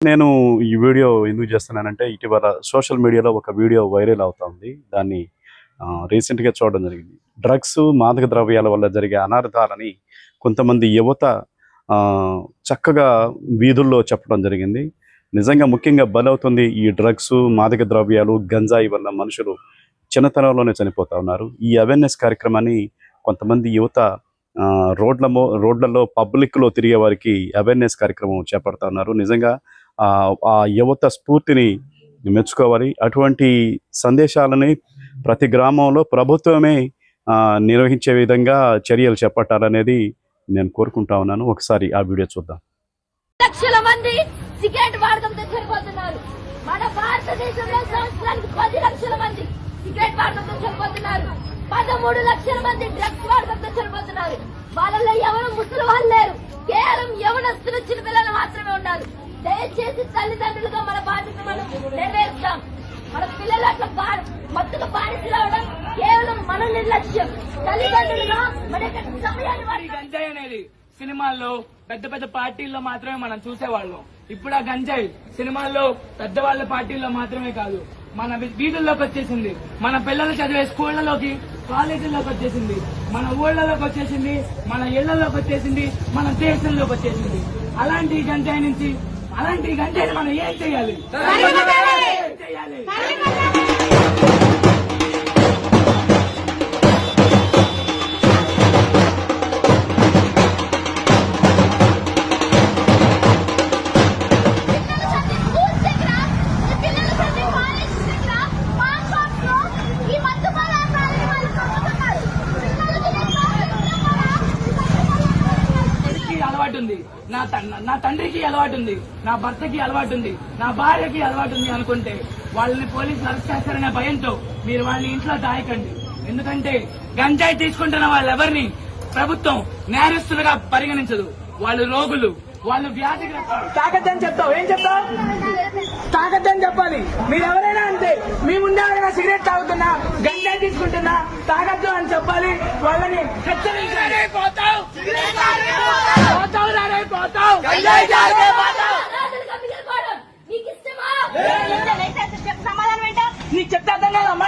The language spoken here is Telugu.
నేను ఈ వీడియో ఎందుకు చేస్తున్నానంటే ఇటీవల సోషల్ మీడియాలో ఒక వీడియో వైరల్ అవుతా ఉంది. దాన్ని రీసెంట్గా చూడడం జరిగింది. డ్రగ్స్ మాదక ద్రవ్యాల వల్ల జరిగే అనర్థాలని కొంతమంది యువత చక్కగా వీధుల్లో చెప్పడం జరిగింది. నిజంగా ముఖ్యంగా బలవుతుంది ఈ డ్రగ్స్ మాదక ద్రవ్యాలు గంజాయి వల్ల మనుషులు చిన్నతనంలోనే చనిపోతూ ఉన్నారు. ఈ అవేర్నెస్ కార్యక్రమాన్ని కొంతమంది యువత ఆ, రోడ్ల రోడ్లలో పబ్లిక్లో తిరిగే వారికి అవేర్నెస్ కార్యక్రమం చేపడతా ఉన్నారు. నిజంగా ఆ యువత స్ఫూర్తిని మెచ్చుకోవాలి. అటువంటి సందేశాలని ప్రతి గ్రామంలో ప్రభుత్వమే నిర్వహించే విధంగా చర్యలు చేపట్టాలనేది నేను కోరుకుంటా ఉన్నాను. ఒకసారి ఆ వీడియో చూద్దాం. లక్షల మంది సిగరెట్ వాడకంతో చనిపోతున్నారు మన భారతదేశంలో సంవత్సరానికి పది లక్షల మంది సిగరెట్ వాడకంతో చనిపోతున్నారు పదమూడు లక్షల మంది డ్రగ్స్ వాడకంతో చనిపోతున్నారు వాళ్ళలో ఎవరు ముసలి వాళ్ళు లేరు. కేవలం యవనస్తులు చిన్న పిల్లలు మాత్రమే ఉన్నారు. దయచేసి తల్లిదండ్రులుగా మన బాధ్యత మనం నెరవేర్చాం మన పిల్లలు అట్లా బా- కేవలం మన నిర్లక్ష్యం. తల్లిదండ్రులుగా మన సమయాన్ని గంజాయి అనేది సినిమాల్లో పెద్ద పెద్ద పార్టీల్లో మాత్రమే మనం చూసేవాళ్ళం. ఇప్పుడు ఆ గంజాయి సినిమాల్లో పెద్దవాళ్ళ పార్టీల్లో మాత్రమే కాదు. మన వీధుల్లోకి వచ్చేసింది. మన పిల్లలు చదివే స్కూళ్ళలోకి కాలేజీల్లోకి వచ్చేసింది. మన ఊళ్ళలోకి వచ్చేసింది. మన ఇళ్ళలోకి వచ్చేసింది. మన దేశంలోకి వచ్చేసింది. అలాంటి గంజాయి నుంచి అలాంటి గంజాయిని మనం ఏం చేయాలి? ఏం చేయాలి? అలవాటు ఉంది నా నా తండ్రికి అలవాటు ఉంది నా భర్తకి అలవాటు ఉంది నా భార్యకి అలవాటు ఉంది అనుకుంటే వాళ్ళని పోలీసులు అరెస్ట్ చేస్తారనే భయంతో మీరు వాళ్ళని ఇంట్లో దాయకండి. ఎందుకంటే గంజాయి తీసుకుంటున్న వాళ్ళెవరిని ప్రభుత్వం నేరస్తులుగా పరిగణించదు. వాళ్ళు రోగులు. వాళ్ళు వ్యాధిగ్రస్తులు తాగద్దని చెప్తావు. ఏం చెప్తావు? తాగద్దని చెప్పాలి. మీరు ఎవరైనా అంతే. మీ ముందే ఎవరైనా సిగరెట్ తాగుతున్నా గంజాయి తీసుకుంటున్నా తాగద్దు అని చెప్పాలి. వాళ్ళని హెచ్చరించాలి. నీకు చెప్తా అర్థం కాదమ్మా